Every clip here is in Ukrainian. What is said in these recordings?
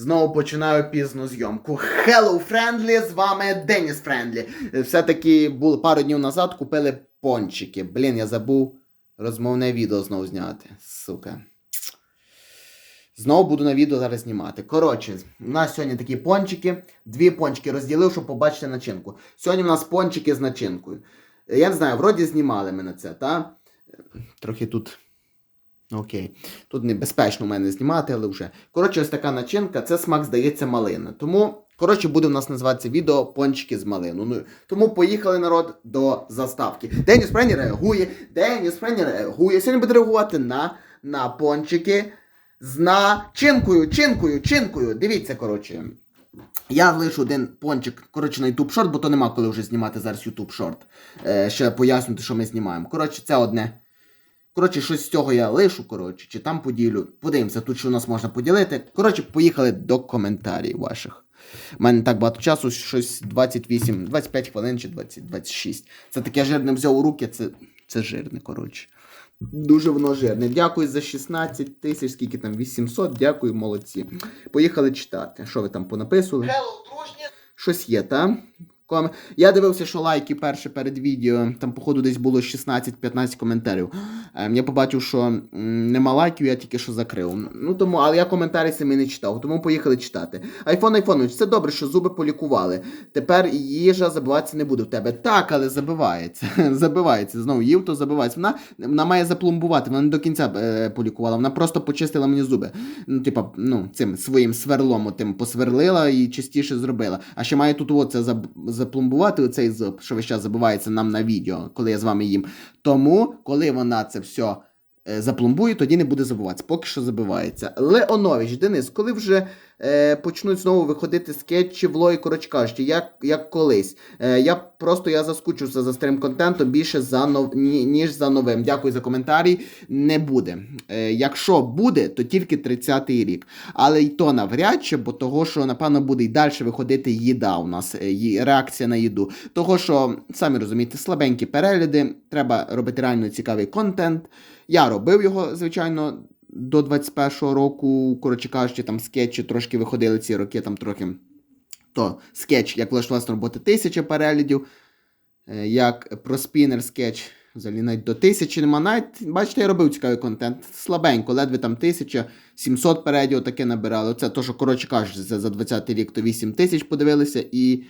Знову починаю пізну зйомку. Hello, Friendly, з вами Деніс Френдлі. Все-таки було пару днів назад купили пончики. Блін, я забув розмовне відео знову зняти. Сука. Знову буду на відео зараз знімати. Коротше, у нас сьогодні такі пончики. Дві пончики розділив, щоб побачити начинку. Сьогодні у нас пончики з начинкою. Я не знаю, вроді знімали ми на це, та? Трохи тут. Окей. Тут небезпечно у мене знімати, але вже. Коротше, ось така начинка, це смак, здається, малина. Тому, коротше, буде у нас називатися відео пончики з малину. Ну, тому поїхали народ до заставки. Деніс Френі реагує, Деніс Френі реагує. Сьогодні буде реагувати на, на пончики з начинкою, чинкою, чинкою. Дивіться, коротше. Я лишу один пончик, коротше, на YouTube Short, бо то нема коли вже знімати зараз YouTube Short. Е, ще пояснити, що ми знімаємо. Коротше, це одне. Коротше, щось з цього я лишу, коротше, чи там поділю. Подивимося, тут що у нас можна поділити. Коротше, поїхали до коментарів ваших. У мене так багато часу, щось 28, 25 хвилин чи 20, 26. Це таке жирне взяв у руки, це, це жирне, коротше. Дуже воно жирне. Дякую за 16 тисяч, скільки там, 800, дякую, молодці. Поїхали читати. Що ви там понаписували? Щось є, та? Ком... Я дивився, що лайки перше перед відео, там, походу, десь було 16-15 коментарів. Ем, я побачив, що нема лайків, я тільки що закрив. Ну тому, але я коментарі самі не читав, тому поїхали читати. Айфон Айфонович, це добре, що зуби полікували. Тепер їжа забиватися не буде в тебе. Так, але забивається. забивається. Знову їв, то забивається. Вона, вона має запломбувати, вона не до кінця е, полікувала, вона просто почистила мені зуби. Ну, типа, ну, цим своїм сверлом тим посверлила і чистіше зробила. А ще має тут оце заб... запломбувати оцей зуб, що весь час забувається нам на відео, коли я з вами їм. Тому, коли вона це все запломбує, тоді не буде забуватися. Поки що забивається. Леонович, Денис, коли вже е, почнуть знову виходити скетчі, влоги, коротше кажучи, як, як колись. Е, я просто я заскучився за стрім контентом більше за нов... ні, ніж за новим. Дякую за коментарі. Не буде. Е, якщо буде, то тільки 30-й рік. Але й то навряд чи, бо того, що, напевно, буде й далі виходити їда у нас, е, реакція на їду. Того, що, самі розумієте, слабенькі перегляди, треба робити реально цікавий контент. Я робив його, звичайно, до 21-го року, коротше кажучи, там скетчі трошки виходили ці роки, там трохи. То скетч, як влаштувалася роботи, тисяча переглядів, е, як про спінер скетч. Взагалі навіть до тисячі нема. Навіть, бачите, я робив цікавий контент. Слабенько, ледве там тисяча, 700 передів таке набирали. Оце то, що, коротше кажучи, це за 20 рік то 8 тисяч подивилися і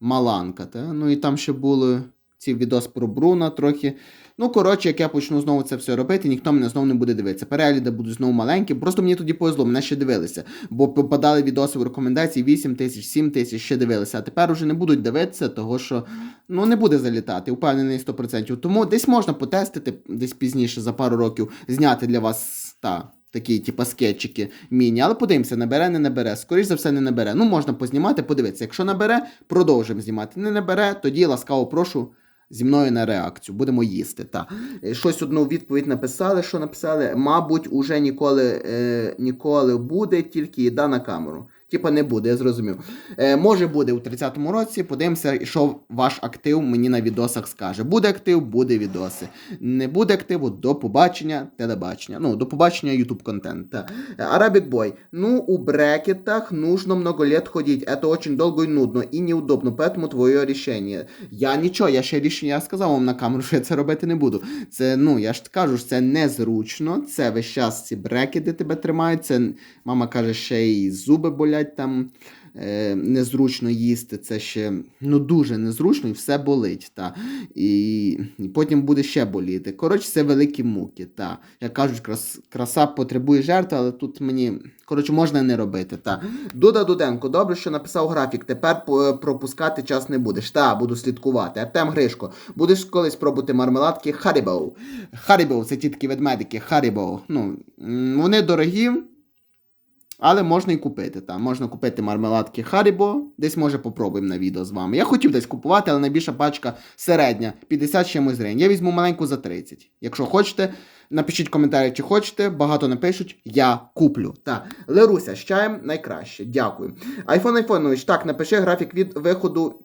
Маланка. Та? Ну і там ще були ці відос про Бруна трохи. Ну, коротше, як я почну знову це все робити, ніхто мене знову не буде дивитися. Перегляди будуть знову маленькі. Просто мені тоді повезло, мене ще дивилися. Бо попадали відоси в рекомендації 8 тисяч, 7 тисяч, ще дивилися. А тепер уже не будуть дивитися, того що ну не буде залітати, впевнений 100%. Тому десь можна потестити, десь пізніше, за пару років, зняти для вас та. Такі, типа, скетчики міні, але подивимося, набере, не набере. Скоріше за все, не набере. Ну, можна познімати, подивитися. Якщо набере, продовжимо знімати. Не набере, тоді ласкаво прошу зі мною на реакцію. Будемо їсти. Та. Е, Щось одну відповідь написали, що написали. Мабуть, уже ніколи, е, ніколи буде, тільки їда на камеру. Типа не буде, я зрозумів. Е, може буде у 30-му році. Подивимося, що ваш актив мені на відосах скаже. Буде актив, буде відоси. Не буде активу, до побачення, телебачення. Ну, до побачення YouTube контент. Arabic Boy. Ну, у брекетах нужно много лет ходить. Это очень долго и нудно, и неудобно, поэтому твоє рішення. Я нічого, я ще рішення сказав вам на камеру, що я це робити не буду. Це, ну, я ж кажу, що це незручно. Це весь час ці брекети тебе тримають. Це, мама каже, ще й зуби болять там. Е, незручно їсти, це ще ну дуже незручно і все болить. Та. І, і потім буде ще боліти. Коротше, це великі муки. Та. Як кажуть, крас, краса потребує жертви, але тут мені коротше, можна не робити. Та. Дуда Дуденко, добре, що написав графік. Тепер е, пропускати час не будеш. Та, буду слідкувати. Артем Гришко, будеш колись пробувати мармеладки Харібоу. Харібоу, це ті такі ведмедики, Харібоу. Ну, вони дорогі. Але можна і купити. Там. Можна купити мармеладки Харібо. Десь може попробуємо на відео з вами. Я хотів десь купувати, але найбільша пачка середня 50 чимось гривень. Я візьму маленьку за 30. Якщо хочете, напишіть коментарі, чи хочете. Багато напишуть, я куплю. Так. Леруся, з чаєм найкраще. Дякую. Айфон Айфонович, так, напиши графік від виходу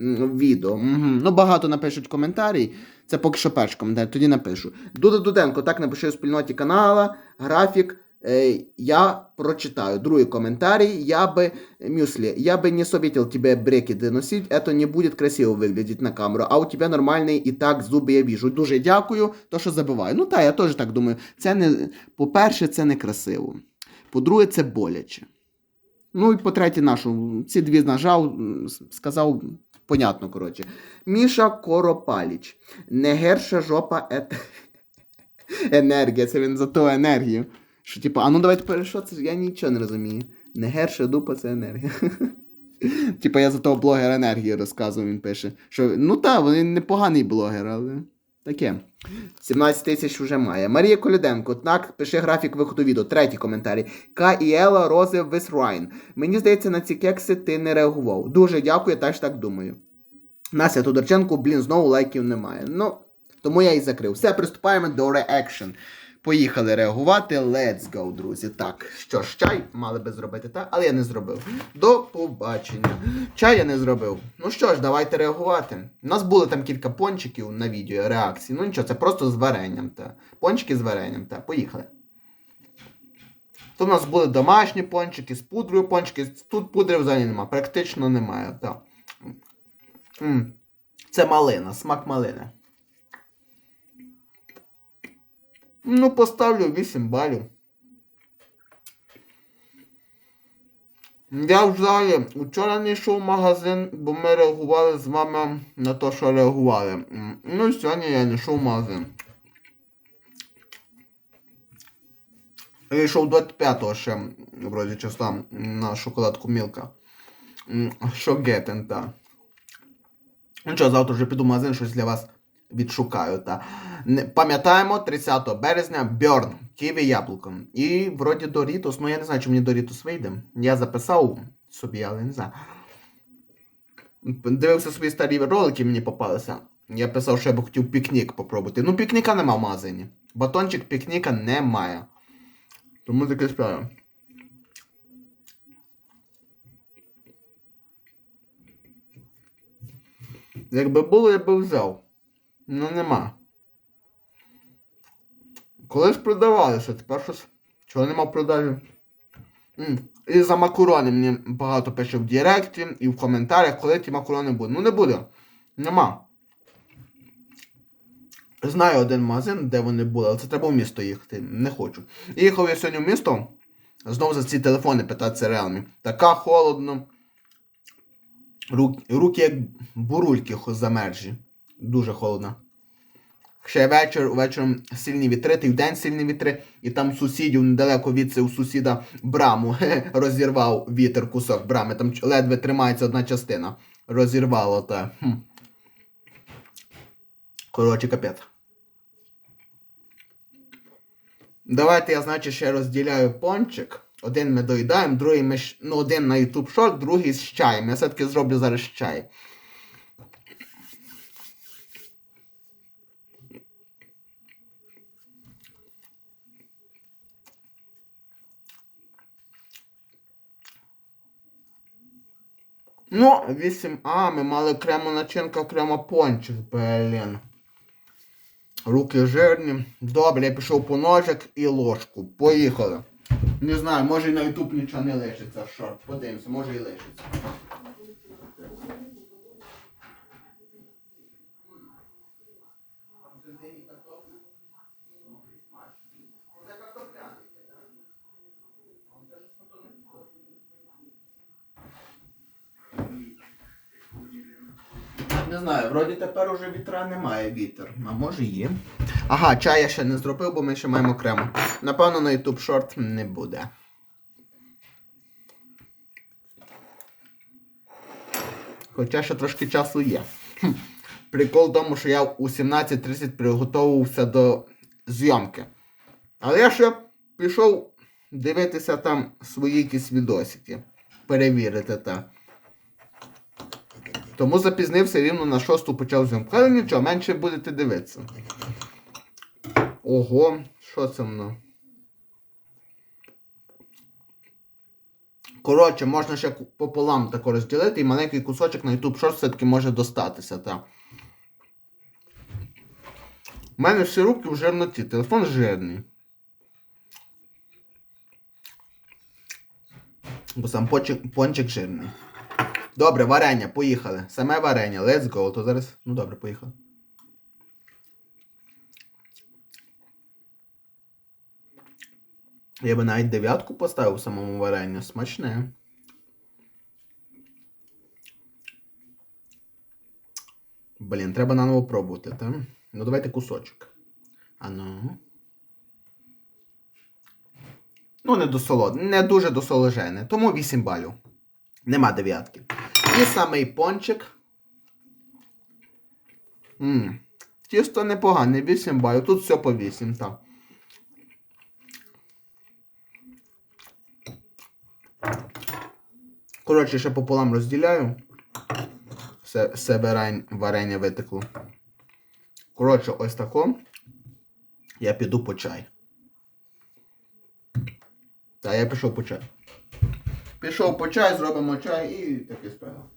відео. Мгм. Ну, багато напишуть коментарі. Це поки що перший коментар, тоді напишу. Дуда Дуденко, так напиши у спільноті канала, графік я прочитаю. Другий комментарий. Я бы, Мюсли, я бы не советовал тебе брекеты носить, это не будет красиво выглядеть на камеру, а у тебя нормальний і так зуби я віжу. Дуже дякую, то що забиваю. Ну так, я теж так думаю. Це не, по-перше, це не красиво. По-друге, це боляче. Ну і по-третє, нашу. Ці дві нажав, м, с- сказав, понятно, коротше. Міша Коропаліч. Не герша жопа ет... енергія. Це він за ту енергію. Що, типу, а ну давайте пере- що це? Я нічого не розумію. Не герша дупа це енергія. Типа я за того блогера енергії розказував, він пише. Що, ну так, він непоганий блогер, але таке. 17 тисяч вже має. Марія Коляденко, так, пише графік виходу відео. Третій коментарій. К і Ела Розе Весрайн. Мені здається, на ці кекси ти не реагував. Дуже дякую, я теж так думаю. Настя Тодорченко, блін, знову лайків немає. Ну, тому я і закрив. Все, приступаємо до реакшн. Поїхали реагувати. Let's go, друзі. Так, що ж, чай мали би зробити, так? Але я не зробив. До побачення. Чай я не зробив. Ну що ж, давайте реагувати. У нас було там кілька пончиків на відео реакції. Ну нічого, це просто з варенням. Та. Пончики з варенням. Та. Поїхали. Тут у нас були домашні пончики, з пудрою пончики. Тут пудри взагалі немає, практично немає. Так. М. Це малина, смак малини. Ну, поставлю 8 балів. Я взагалі вчора не йшов в магазин, бо ми реагували з вами на те, що реагували. Ну і сьогодні я не йшов в магазин. Я йшов 25-го ще, вроді числа, на шоколадку Мілка. Що гетен, так. Ну що, завтра вже піду в магазин, щось для вас відшукаю. Та. Пам'ятаємо, 30 березня Бьорн, Ківі яблуко. І вроді Doritos, ну я не знаю, чи мені Doritos вийде. Я записав собі, але не знаю. Дивився свої старі ролики, мені попалися. Я писав, що я би хотів пікнік попробувати. Ну, пікніка нема в магазині. Батончик пікніка немає. Тому таке справа. Якби було, я би взяв. Ну нема. Колись продавалися, тепер щось. Чого нема продажі? І за макарони мені багато пише в Директі і в коментарях, коли ті макарони будуть. Ну не буде. Нема. Знаю один магазин, де вони були, але це треба в місто їхати. Не хочу. Їхав я сьогодні в місто. Знову за ці телефони питатися реалмі. Така холодно. Рук, руки як бурульки замерзші. Дуже холодно. Ще вечір, вечором сильні вітри, й вдень сильні вітри, і там сусідів недалеко від це у сусіда браму розірвав вітер кусок брами. Там ледве тримається одна частина. Розірвало та. Хм. Коротше, капець. Давайте я, значить, ще розділяю пончик. Один ми доїдаємо, другий ми ну, один на YouTube Short, другий з чаєм. Я все-таки зроблю зараз чай. Ну, 8А, ми мали крему начинка, крема пончик, блін. Руки жирні. Добре, я пішов по ножик і ложку. Поїхали. Не знаю, може і на YouTube нічого не лишиться, шорт. Подивимося, може і лишиться. Не знаю, вроді тепер уже вітра немає вітер. А може є. Ага, чай я ще не зробив, бо ми ще маємо окремо. Напевно, на YouTube шорт не буде. Хоча ще трошки часу є. Хм. Прикол в тому, що я у 17.30 приготувався до зйомки. Але я ще пішов дивитися там свої якісь відосики. Перевірити так. Тому запізнився рівно на шосту почав зйомку. Але нічого, менше будете дивитися. Ого, що це воно? Коротше, можна ще пополам тако розділити і маленький кусочок на YouTube Shorts все-таки може достатися, так. У мене всі руки в жирноті, телефон жирний. Бо сам пончик, пончик жирний. Добре, варення, поїхали. Саме варення, let's go. То зараз. Ну добре, поїхали. Я би навіть дев'ятку поставив самому варенню. Смачне. Блін, треба наново пробувати, так? Ну давайте кусочок. А ну. Ну, не до солод, не дуже до соложене. Тому 8 балів. Нема дев'ятки. І самий пончик. Ммм. Тісто непогане, 8 балів. Тут все по 8, так. Коротше, ще пополам розділяю. Все, варень- варення витекло. Коротше, ось тако. Я піду по чай. Та я пішов по чай. Пішов по чай, зробимо чай і таке справа.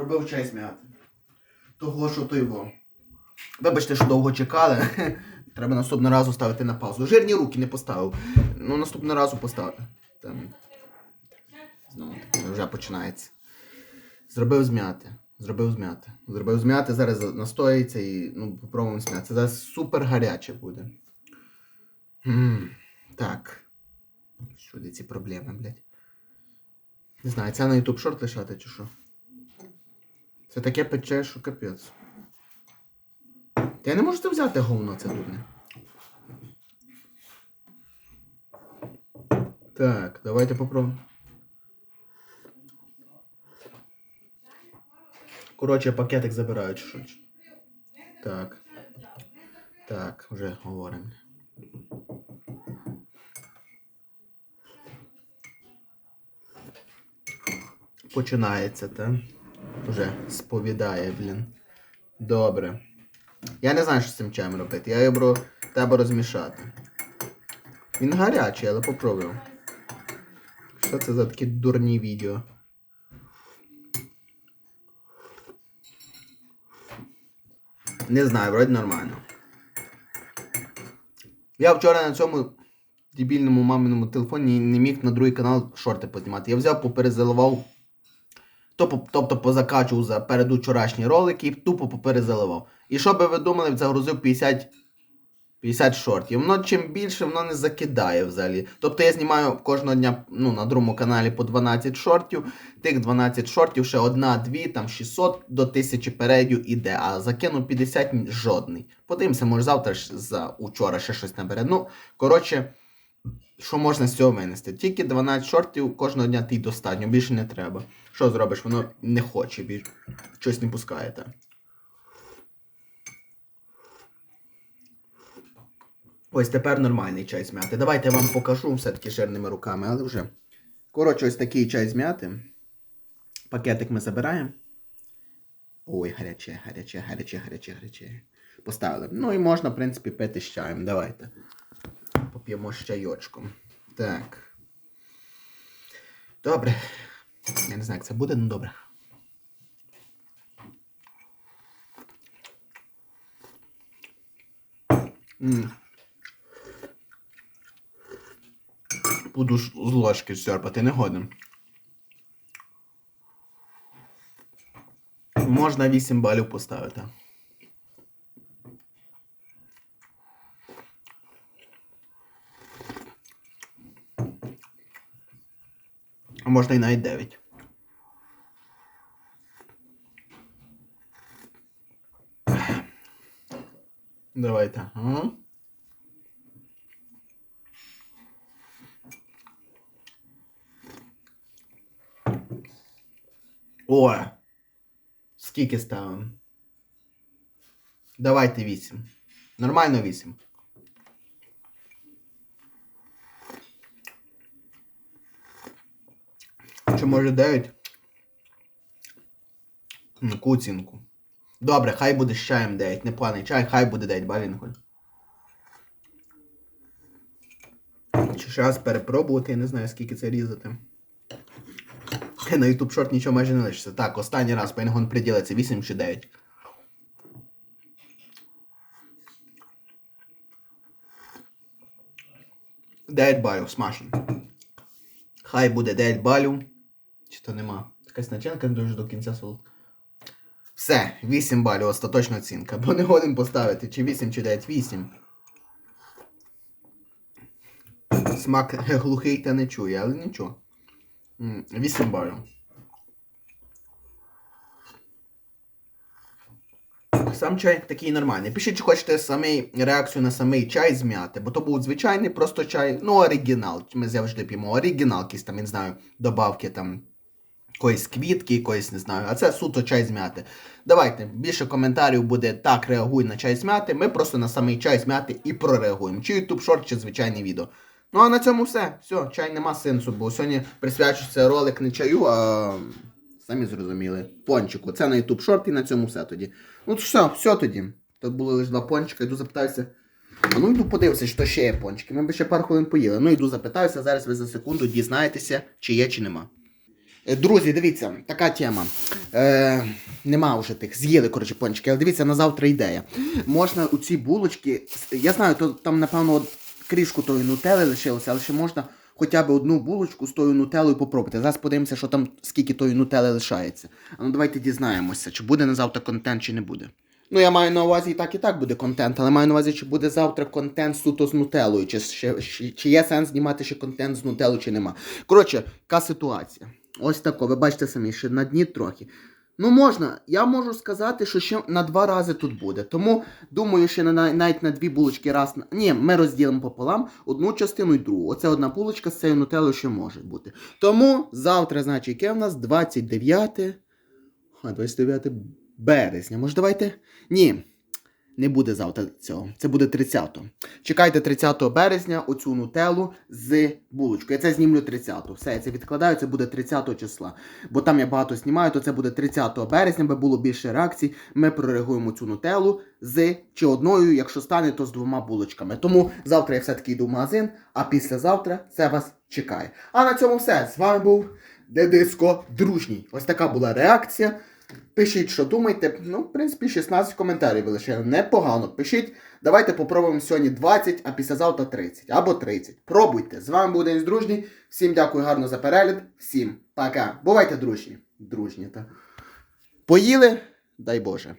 Зробив з м'яти. Того, що то його. Вибачте, що довго чекали. Треба наступного разу ставити на паузу. Жирні руки не поставив. Ну, наступного разу поставити. Там. Знову вже починається. Зробив зм'яти. Зробив зм'яти. Зробив зм'яти, зараз настоїться і ну, попробуємо зм'яти. Це зараз супер гаряче буде. м Так. Сюди ці проблеми, блядь. Не знаю, це на YouTube шорт лишати чи що? Це таке пече, що капець. Я не можу це взяти говно, це дурне. Так, давайте попробуємо. Коротше, пакетик забирають чи. Так. Так, вже говоримо. Починається, так? Вже сповідає, блін. Добре. Я не знаю, що з цим чаєм робити. Я його треба розмішати. Він гарячий, але попробую. Що це за такі дурні відео? Не знаю, вроді нормально. Я вчора на цьому дебільному маминому телефоні не міг на другий канал шорти познімати. Я взяв, поперезаливав Тобто, позакачував за передучорашні ролики і тупо поперезаливав. І що би ви думали, загрузив 50 50 шортів. Воно чим більше, воно не закидає взагалі. Тобто я знімаю кожного дня ну, на другому каналі по 12 шортів. Тих 12 шортів ще одна, дві, там 600 до 1000 передів іде, а закину 50 жодний. Подивимося, може завтра за учора ще щось набере. Ну, коротше, що можна з цього винести? Тільки 12 шортів кожного дня ти достатньо, більше не треба. Що зробиш? Воно не хоче більше. Щось не пускає. Та. Ось тепер нормальний чай з м'яти. Давайте я вам покажу все-таки жирними руками, але вже. Коротше, ось такий чай з м'яти. Пакетик ми забираємо. Ой, гаряче, гаряче, гаряче, гаряче, гаряче. Поставили. Ну і можна, в принципі, пити з чаєм. Давайте. Поп'ємо з чайочком. Так. Добре. Я не знаю, як це буде, але добре. Буду з ложки сьорбати, не годен. Можна 8 балів поставити. А можна і навіть 9. Давайте. Ага. О! Скільки ставимо? Давайте 8. Нормально 8. Чи може 9? Яку оцінку? Добре, хай буде з чаєм 9. Непоганий чай, хай буде 9 балінг. Чи ще раз перепробувати, я не знаю, скільки це різати. На YouTube шорт нічого майже не лишиться. Так, останній раз Пейнгон приділиться 8 чи 9. Дев'ять балів, смачно. Хай буде 9 балів. Чи то нема? Якась начинка дуже до кінця солодка. Все, 8 балів, остаточна оцінка. Бо не годен поставити, чи 8, чи 9, 8. Смак глухий та не чує, але нічого. 8 балів. Сам чай такий нормальний. Пишіть, чи хочете самий реакцію на самий чай зм'яти, бо то був звичайний просто чай, ну оригінал. Ми завжди п'ємо оригінал, якісь там, я не знаю, добавки там якоїсь квітки, якоїсь не знаю. А це суто чай зм'яти. Давайте, більше коментарів буде так, реагуй на чай зм'яти. Ми просто на самий чай зм'яти і прореагуємо. Чи YouTube шорт, чи звичайне відео. Ну а на цьому все. Все, чай нема сенсу, бо сьогодні присвячується ролик не чаю, а самі зрозуміли. Пончику. Це на YouTube шорт і на цьому все тоді. Ну то все, все тоді. Тут було лише два пончика, йду запитаюся. Ну йду подивитися, що ще є пончики. Ми б ще пару хвилин поїли. Ну йду запитаюся, зараз ви за секунду дізнаєтеся, чи є, чи нема. Е, Друзі, дивіться, така тема. Е, нема вже тих, з'їли, коротше, пончики, але дивіться, на завтра ідея. Можна у ці булочки, я знаю, то там, напевно, от кришку тої нутели лишилося, але ще можна хоча б одну булочку з тою нутелою попробувати. Зараз подивимося, що там, скільки тої нутели лишається. А ну давайте дізнаємося, чи буде на завтра контент, чи не буде. Ну, я маю на увазі і так, і так буде контент, але маю на увазі, чи буде завтра контент суто з нутелою, чи, чи, чи є сенс знімати ще контент з нутелою, чи нема. Коротше, яка ситуація? Ось тако, ви бачите самі, ще на дні трохи. Ну, можна, я можу сказати, що ще на два рази тут буде. Тому думаю, що на, навіть на дві булочки раз. Ні, ми розділимо пополам одну частину і другу. Оце одна булочка з цією нутелою ще може бути. Тому завтра, значить, яке в нас 29. А, 29 березня. Може, давайте? Ні. Не буде завтра цього. Це буде 30-го. Чекайте 30 березня оцю нутелу з булочкою. Я це знімлю 30-го. Все, я це відкладаю, це буде 30-го числа. Бо там я багато знімаю, то це буде 30 березня, бо було більше реакцій. Ми прореагуємо цю нутелу з чи одною, якщо стане, то з двома булочками. Тому завтра я все-таки йду в магазин, а післязавтра це вас чекає. А на цьому все. З вами був Дедиско Дружній. Ось така була реакція. Пишіть, що думаєте. Ну, в принципі, 16 коментарів лише. Непогано. Пишіть. Давайте попробуємо сьогодні 20, а післязавтра 30. Або 30. Пробуйте. З вами був Денис Дружній. Всім дякую гарно за перегляд. Всім пока. Бувайте дружні. Дружні, так. Поїли? Дай Боже.